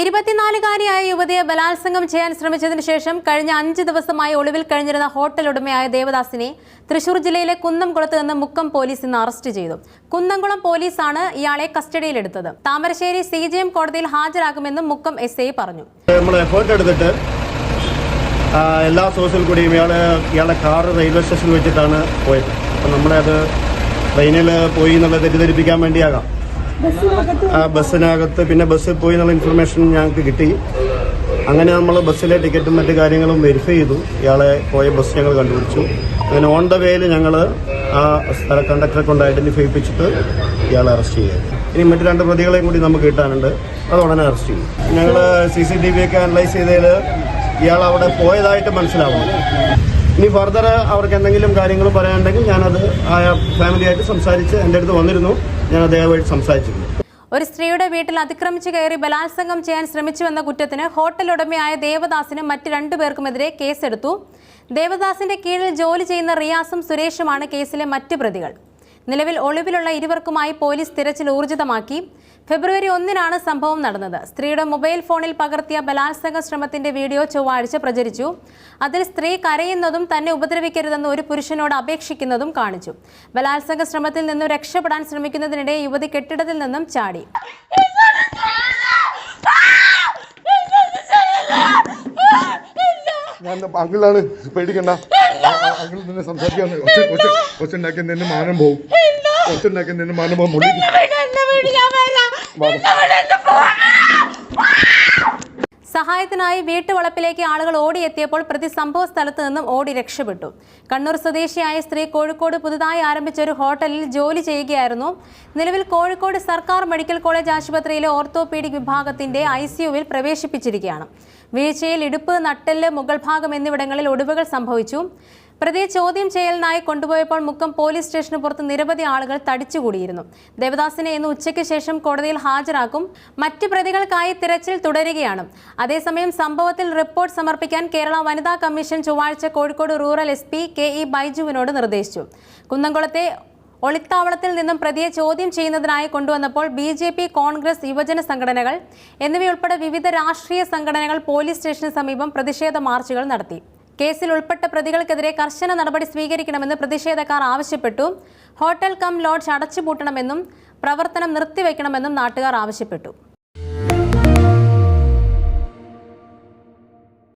ഇരുപത്തിനാലുകാരിയായ യുവതിയെ ബലാത്സംഗം ചെയ്യാൻ ശ്രമിച്ചതിനു ശേഷം കഴിഞ്ഞ അഞ്ച് ദിവസമായി ഒളിവിൽ കഴിഞ്ഞിരുന്ന ഹോട്ടൽ ഉടമയായ ദേവദാസിനെ തൃശൂർ ജില്ലയിലെ കുന്നംകുളത്ത് നിന്ന് മുക്കം പോലീസ് ഇന്ന് അറസ്റ്റ് ചെയ്തു. കുന്നംകുളം പോലീസാണ് ഇയാളെ കസ്റ്റഡിയിലെടുത്തത്. താമരശ്ശേരി സി ജെ എം കോടതിയിൽ ഹാജരാകുമെന്നും മുക്കം എസ് ഐ പറഞ്ഞു. നമ്മൾ എഫേർട്ട് എടുത്തിട്ട് എല്ലാ സോഴ്സിൽ കൂടിയും ഇയാൾ ഇയാളുടെ കാർ റെയിൽവേ സ്റ്റേഷനിൽ വെച്ചിട്ടാണ് പോയത്. അപ്പം അത് ട്രെയിനിൽ പോയി എന്നുള്ള തെറ്റിദ്ധരിപ്പിക്കാൻ വേണ്ടിയാകാം. ആ ബസ്സിനകത്ത് പിന്നെ ബസ്സിൽ പോയി എന്നുള്ള ഇൻഫർമേഷൻ ഞങ്ങൾക്ക് കിട്ടി. അങ്ങനെ നമ്മൾ ബസ്സിലെ ടിക്കറ്റും മറ്റു കാര്യങ്ങളും വെരിഫൈ ചെയ്തു. ഇയാളെ പോയ ബസ് ഞങ്ങൾ കണ്ടുപിടിച്ചു. അങ്ങനെ ഓൺ ദ വേയിൽ ഞങ്ങൾ ആ സ്ഥല കണ്ടക്ടറെ കൊണ്ട് ഐഡന്റിഫൈ ചെയ്യിപ്പിച്ചിട്ട് ഇയാളെ അറസ്റ്റ് ചെയ്തു. ഇനി മറ്റു രണ്ട് പ്രതികളെയും കൂടി നമുക്ക് കിട്ടാനുണ്ട്. അത് ഉടനെ അറസ്റ്റ് ചെയ്യും. ഞങ്ങൾ സി സി ടി വി ഒക്കെ അനലൈസ് ചെയ്തതിൽ ഇയാൾ അവിടെ പോയതായിട്ട് മനസ്സിലാവുന്നു. ഇനി ഫർദർ അവർക്ക് എന്തെങ്കിലും കാര്യങ്ങൾ പറയാനുണ്ടെങ്കിൽ ഞാനത് ആ ഫാമിലിയായിട്ട് സംസാരിച്ച് എന്റെ അടുത്ത് വന്നിരുന്നു. ഞാൻ അദ്ദേഹമായിട്ട് സംസാരിച്ചിരുന്നു. ഒരു സ്ത്രീയുടെ വീട്ടിൽ അതിക്രമിച്ചു കയറി ബലാത്സംഗം ചെയ്യാൻ ശ്രമിച്ചുവെന്ന കുറ്റത്തിന് ഹോട്ടൽ ഉടമയായ ദേവദാസിനും മറ്റ് രണ്ടുപേർക്കുമെതിരെ കേസെടുത്തു. ദേവദാസിന്റെ കീഴിൽ ജോലി ചെയ്യുന്ന റിയാസും സുരേഷുമാണ് കേസിലെ മറ്റ് പ്രതികൾ. നിലവിൽ ഒളിവിലുള്ള ഇരുവർക്കുമായി പോലീസ് തിരച്ചിൽ ഊർജിതമാക്കി. ഫെബ്രുവരി ഒന്നിനാണ് സംഭവം നടന്നത്. സ്ത്രീയുടെ മൊബൈൽ ഫോണിൽ പകർത്തിയ ബലാത്സംഗ ശ്രമത്തിന്റെ വീഡിയോ ചൊവ്വാഴ്ച പ്രചരിച്ചു. അതിൽ സ്ത്രീ കരയുന്നതും തന്നെ ഉപദ്രവിക്കരുതെന്ന് ഒരു പുരുഷനോട് അപേക്ഷിക്കുന്നതും കാണിച്ചു. ബലാത്സംഗ ശ്രമത്തിൽ നിന്നും രക്ഷപ്പെടാൻ ശ്രമിക്കുന്നതിനിടെ യുവതി കെട്ടിടത്തിൽ നിന്നും ചാടി. ഞാൻ അങ്കിളാണ്. പേടിക്കണ്ട. അങ്കിൾ നിന്നെ സംസാരിക്കാൻ മാനം പോവും. നിന്നെ മാനം മുള്ളി സഹായത്തിനായി വീട്ടുവളപ്പിലേക്ക് ആളുകൾ ഓടിയെത്തിയപ്പോൾ പ്രതി സംഭവ സ്ഥലത്ത് നിന്നും ഓടി രക്ഷപ്പെട്ടു. കണ്ണൂർ സ്വദേശിയായ സ്ത്രീ കോഴിക്കോട് പുതുതായി ആരംഭിച്ച ഒരു ഹോട്ടലിൽ ജോലി ചെയ്യുകയായിരുന്നു. നിലവിൽ കോഴിക്കോട് സർക്കാർ മെഡിക്കൽ കോളേജ് ആശുപത്രിയിലെ ഓർത്തോപീഡിക് വിഭാഗത്തിന്റെ ഐ സിയുവിൽ പ്രവേശിപ്പിച്ചിരിക്കുകയാണ്. വീഴ്ചയിൽ ഇടുപ്പ് നട്ടെല്ല് മുകൾ ഭാഗം എന്നിവിടങ്ങളിൽ ഒടിവുകൾ സംഭവിച്ചു. പ്രതിയെ ചോദ്യം ചെയ്യലിനായി കൊണ്ടുപോയപ്പോൾ മുക്കം പോലീസ് സ്റ്റേഷന് പുറത്ത് നിരവധി ആളുകൾ തടിച്ചുകൂടിയിരുന്നു. ദേവദാസിനെ ഇന്ന് ഉച്ചയ്ക്ക് ശേഷം കോടതിയിൽ ഹാജരാക്കും. മറ്റ് പ്രതികൾക്കായി തിരച്ചിൽ തുടരുകയാണ്. അതേസമയം സംഭവത്തിൽ റിപ്പോർട്ട് സമർപ്പിക്കാൻ കേരള വനിതാ കമ്മീഷൻ ചൊവ്വാഴ്ച Kozhikode rural S P K E ബൈജുവിനോട് നിർദ്ദേശിച്ചു. കുന്നംകുളത്തെ ഒളിത്താവളത്തിൽ നിന്നും പ്രതിയെ ചോദ്യം ചെയ്യുന്നതിനായി കൊണ്ടുവന്നപ്പോൾ ബി ജെ പി കോൺഗ്രസ് യുവജന സംഘടനകൾ എന്നിവയുൾപ്പെടെ വിവിധ രാഷ്ട്രീയ സംഘടനകൾ പോലീസ് സ്റ്റേഷന് സമീപം പ്രതിഷേധ മാർച്ചുകൾ നടത്തി. കേസിൽ ഉൾപ്പെട്ട പ്രതികൾക്കെതിരെ കർശന നടപടി സ്വീകരിക്കണമെന്ന് പ്രതിഷേധക്കാർ ആവശ്യപ്പെട്ടു. ഹോട്ടൽ കം ലോഡ്ജ് അടച്ചുപൂട്ടണമെന്നും പ്രവർത്തനം നിർത്തിവെക്കണമെന്നും നാട്ടുകാർ ആവശ്യപ്പെട്ടു.